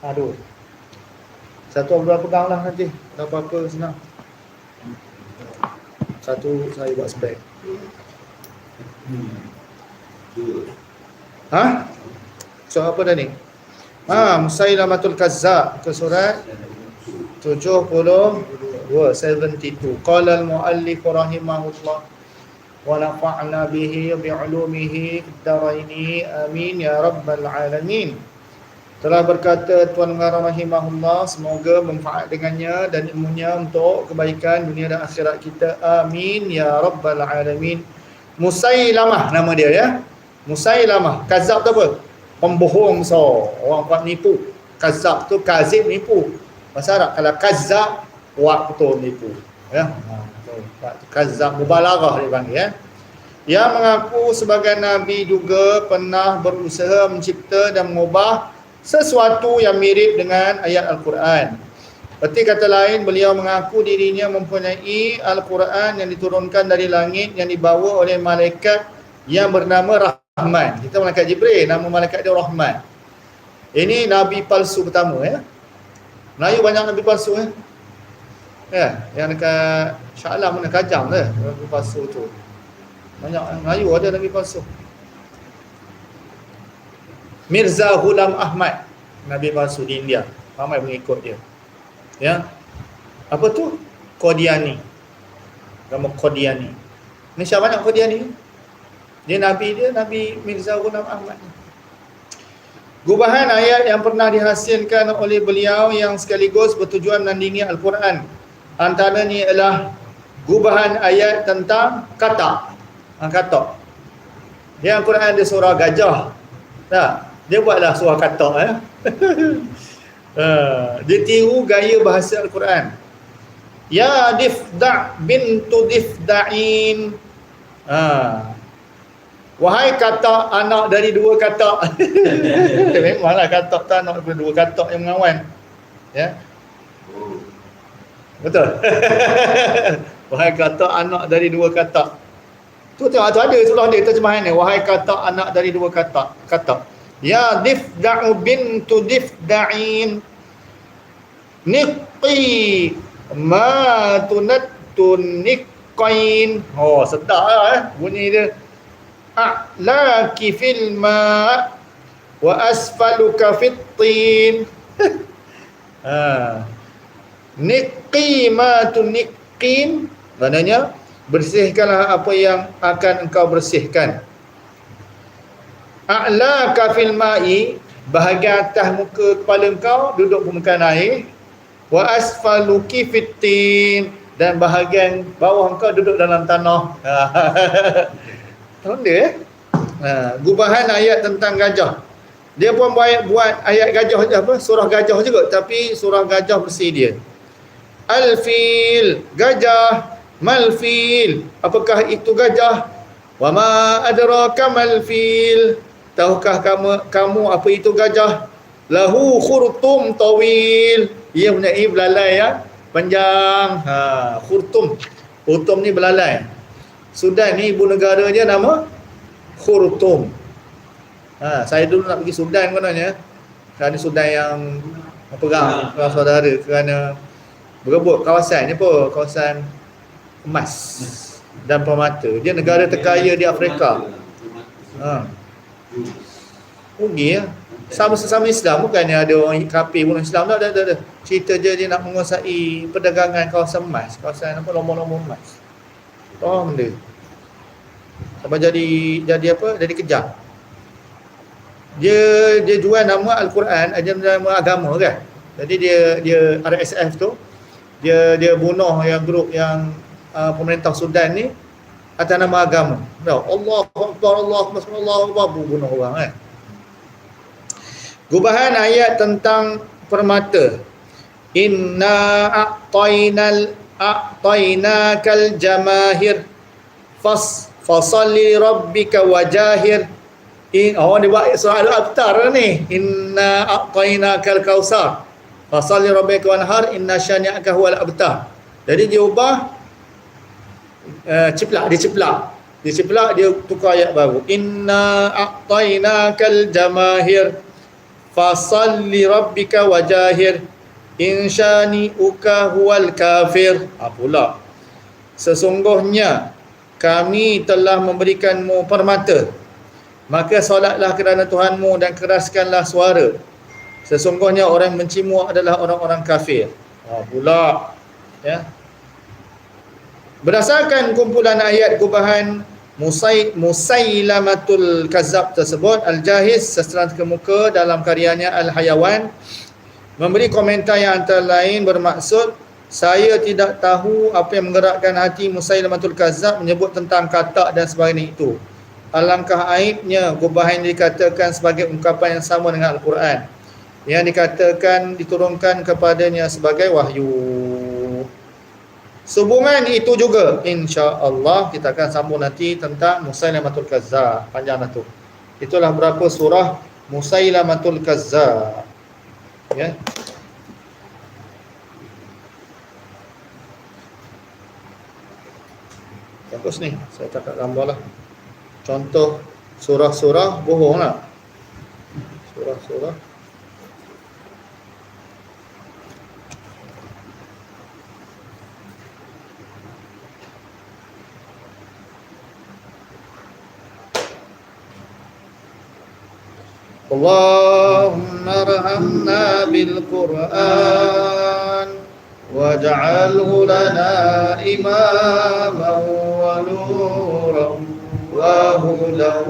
Aduh. Satu Abdul pegang lah nanti. Tak apa-apa senang. Satu saya buat spek. Ha? So apa dah ni? Ha, Musailamatul Kazzab ke surat 72 72 Qala al-muallif rahimahullah wa nafa'na bihi bi 'ulumihi daraini amin ya rabbal alamin telah berkata Tuan Mengarah Rahimahullah semoga manfaat dengannya dan ilmunya untuk kebaikan dunia dan akhirat kita. Amin ya rabbal alamin. Musailamah nama dia ya. Musailamah. Kazab tu apa? Pembohong so orang buat nipu. Kazab tu kazib nipu. Bahasa Arab kalau kazab betul nipu. Ya. Ha, kazab mubalaghah dia panggil ya. Yang mengaku sebagai nabi juga pernah berusaha mencipta dan mengubah sesuatu yang mirip dengan ayat al-Quran. Berarti kata lain beliau mengaku dirinya mempunyai al-Quran yang diturunkan dari langit yang dibawa oleh malaikat yang bernama Rahman. Kita malaikat Jibril, nama malaikat dia Rahman. Ini nabi palsu pertama ya. Melayu banyak nabi palsu ya. Ya, yang dekat Shah Alam mana Kajang tu, nabi palsu tu. Banyak Melayu ada nabi palsu. Mirza Ghulam Ahmad, nabi palsu di India. Ramai pengikut dia. Ya. Apa tu? Qadiani. Nama Qadiani. Malaysia banyak Qadiani. Dia nabi dia nabi Mirza Ghulam Ahmad. Gubahan ayat yang pernah dihasilkan oleh beliau yang sekaligus bertujuan menandingi Al-Quran. Antaranya ialah gubahan ayat tentang kata. Ha, kata. Dia Al-Quran dia surah gajah. Tak? Dia buatlah surah kata. Eh? uh, dia tiru gaya bahasa Al-Quran. Ya difda' bintu difda'in. Ha. Wahai kata anak dari dua kata. Memanglah kata tu anak dari dua kata yang mengawan. Ya. Betul. Wahai kata anak dari dua kata. Tu tengok tu ada surah dia terjemahan ni. Wahai kata anak dari dua kata. Kata. Ya difda'u bintu difda'in. Niqi ma tunatun niqain. Oh sedap lah eh bunyi dia. A'laki fil ma' wa asfaluka fit tin. Ha. Niqimatu niqim maknanya bersihkanlah apa yang akan engkau bersihkan a'laka fil ma'i bahagian atas muka kepala engkau duduk permukaan air wa asfaluki fit tin dan bahagian bawah engkau duduk dalam tanah Tahun dia eh? Ha, gubahan ayat tentang gajah. Dia pun buat, buat ayat gajah apa? Surah gajah juga tapi surah gajah bersih dia. Al-fil, gajah, mal-fil. Apakah itu gajah? Wa ma adraka mal-fil. Tahukah kamu kamu apa itu gajah? Lahu khurtum tawil. Ia punya belalai ya, panjang. Ha, khurtum. Khurtum ni belalai. Sudan ni ibu negara dia nama Khurtum. Ha, saya dulu nak pergi Sudan kononnya. Kerana Sudan yang perang perang saudara kerana berebut kawasan ni apa? Kawasan emas dan permata. Dia negara terkaya di Afrika. Ha. Rugi ya. Sama sesama Islam bukannya ada orang kafir bunuh Islam ada, ada, ada. Cerita je dia nak menguasai perdagangan kawasan emas, kawasan apa lombong-lombong emas. Oh benda. Sampai jadi jadi apa? Jadi kejam. Dia dia jual nama Al-Quran, ajar nama agama kan. Jadi dia dia RSF tu dia dia bunuh yang grup yang uh, pemerintah Sudan ni atas nama agama. Tahu Allah Allah Akbar Allah Akbar bunuh orang kan. Gubahan ayat tentang permata. Inna a'tainal a'tainakal jamahir fas fasalli rabbika wajahir in oh dia buat surah al-abtar ni inna a'tainakal kausar fasalli rabbika wanhar inna syani'aka huwal abtar jadi dia ubah uh, ciplak dia ciplak dia ciplak dia tukar ayat baru. Inna a'tainakal jamahir. Fasalli rabbika wajahir. Insyani uka huwal kafir. Ha, pula. Sesungguhnya kami telah memberikanmu permata. Maka solatlah kerana Tuhanmu dan keraskanlah suara. Sesungguhnya orang mencimu adalah orang-orang kafir. Ha, pula. Ya berdasarkan kumpulan ayat gubahan Musay, Musailamatul Kazab tersebut Al-Jahiz sesetelah kemuka dalam karyanya Al-Hayawan memberi komentar yang antara lain bermaksud saya tidak tahu apa yang menggerakkan hati Musailamatul Kazab menyebut tentang kata dan sebagainya itu. Alangkah aibnya gubahan dikatakan sebagai ungkapan yang sama dengan Al-Quran. Yang dikatakan diturunkan kepadanya sebagai wahyu Sehubungan itu juga insya-Allah kita akan sambung nanti tentang Musailamatul Kazzab. Panjanglah tu. Itulah berapa surah Musailamatul Kazzab. Ya. Bagus ni. Saya cakap gambarlah. Contoh surah-surah bohonglah. Surah-surah اللهم ارحمنا بالقرآن واجعله لنا إماما ونورا وهدى